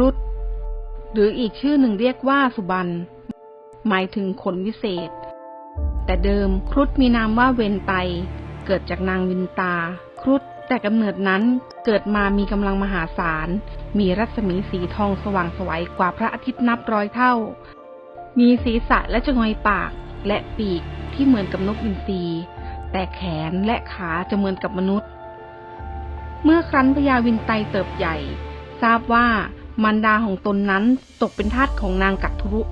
รุฑหรืออีกชื่อหนึ่งเรียกว่าสุบรรณหมายถึงขนวิเศษ แต่เดิมครุฑมีนามว่าเวนไต เกิดจากนางวินตา ครุฑแต่กำเนิดนั้นเกิดมามีกำลังมหาศาล มีรัศมีสีทองสว่างไสวัยกว่าพระอาทิตย์นับร้อยเท่า มีศีรษะและจงอยปากและปีกที่เหมือนกับนกอินทรีแต่แขนและขาจะเหมือนกับมนุษย์ เมื่อครั้นพญาวินไตเติบใหญ่ ทราบว่า มันดาของตนนั้นตกเป็นทาสของนางกัตทุรุ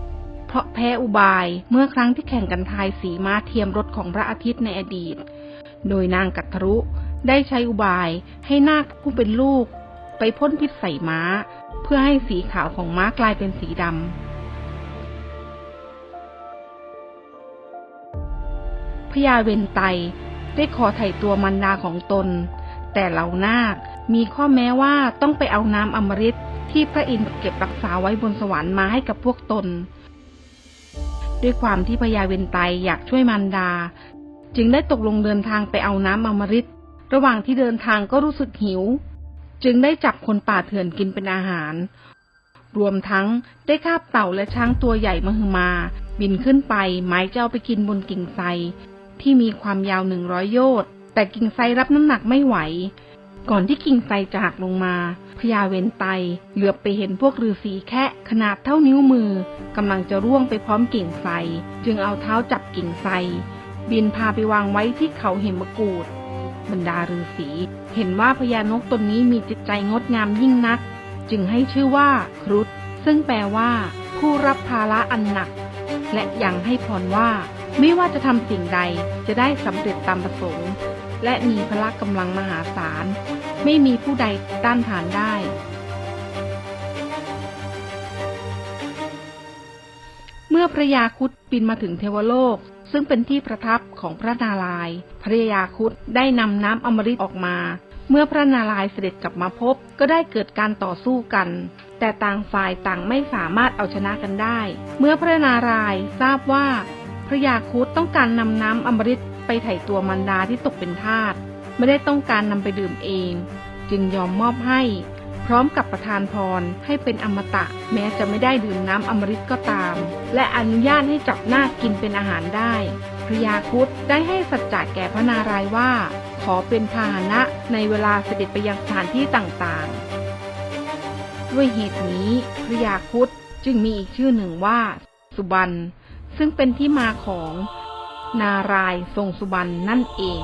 เพราะแพ้อุบายเมื่อครั้งที่แข่งกันทายสีม้าเทียมรถของพระอาทิตย์ในอดีต โดยนางกัตทุรุได้ใช้อุบายให้นาคผู้เป็นลูก ไปพ่นพิษใส่ม้า เพื่อให้สีขาวของม้ากลายเป็นสีดำพญาเวนไตได้ขอไถ่ตัวมันดาของตน แต่เหล่านาคมีข้อแม้ว่าต้องไปเอาน้ำอมฤต ที่พระอินทร์เก็บรักษาไว้บนสวรรค์มาให้กับพวกตน ด้วยความที่พญาเวนไตอยากช่วยมันดา จึงได้ตกลงเดินทางไปเอาน้ำอมฤตระหว่างที่เดินทางก็รู้สึกหิว จึงได้จับคนป่าเถื่อนกินเป็นอาหาร รวมทั้งได้คาบเต่าและช้างตัวใหญ่มหึมา บินขึ้นไปหมายจะเอาไปกินบนกิ่งไทรที่มีความยาวหนึ่งร้อยโยชน์แต่กิ่งไทรรับน้ำหนักไม่ไหว ก่อนที่กิ่งไทรจะหักลงมาพญาเวนไตเหลือบไปเห็นพวกฤาษีแค่ขนาดเท่านิ้วมือกำลังจะร่วงไปพร้อมกิ่งไทรจึงเอาเท้าจับกิ่งไทรบินพาไปวางไว้ที่เขาเหมกูดบรรดาฤาษีเห็นว่าพญานกตนนี้มีจิตใจงดงามยิ่งนัก จึงให้ชื่อว่าครุฑซึ่งแปลว่า ผู้รับภาระอันหนัก และยังให้พรว่า ไม่ว่าจะทำสิ่งใดจะได้สำเร็จตามประสงค์ และมีพละกำลังมหาศาล ไม่มีผู้ใดต้านทานได้ เมื่อพระยาคุดบินมาถึงเทวโลก ซึ่งเป็นที่ประทับของพระนารายณ์พระยาคุดได้นำน้ำอมฤตออกมา เมื่อพระนารายณ์เสด็จกลับมาพบก็ได้เกิดการต่อสู้กัน แต่ต่างฝ่ายต่างไม่สามารถเอาชนะกันได้ เมื่อพระนารายณ์ทราบว่าพระยาคุดต้องการนำน้ำอมฤต ไปไถ่ตัวมันดาที่ตกเป็นทาสไม่ได้ต้องการนำไปดื่มเอง จึงยอมมอบให้ พร้อมกับประทานพรให้เป็นอมตะ แม้จะไม่ได้ดื่มน้ำอมฤตก็ตาม และอนุญาตให้จับหน้ากินเป็นอาหารได้ พระยาคุดได้ให้สัจจะแก่พระนารายว่า ขอเป็นพาหนะในเวลาเสด็จไปยังสถานที่ต่างๆ ด้วยเหตุนี้พระยาคุดจึงมีอีกชื่อหนึ่งว่า สุบรรณซึ่งเป็นที่มาของ นารายณ์ทรงสุบรรณนั่นเอง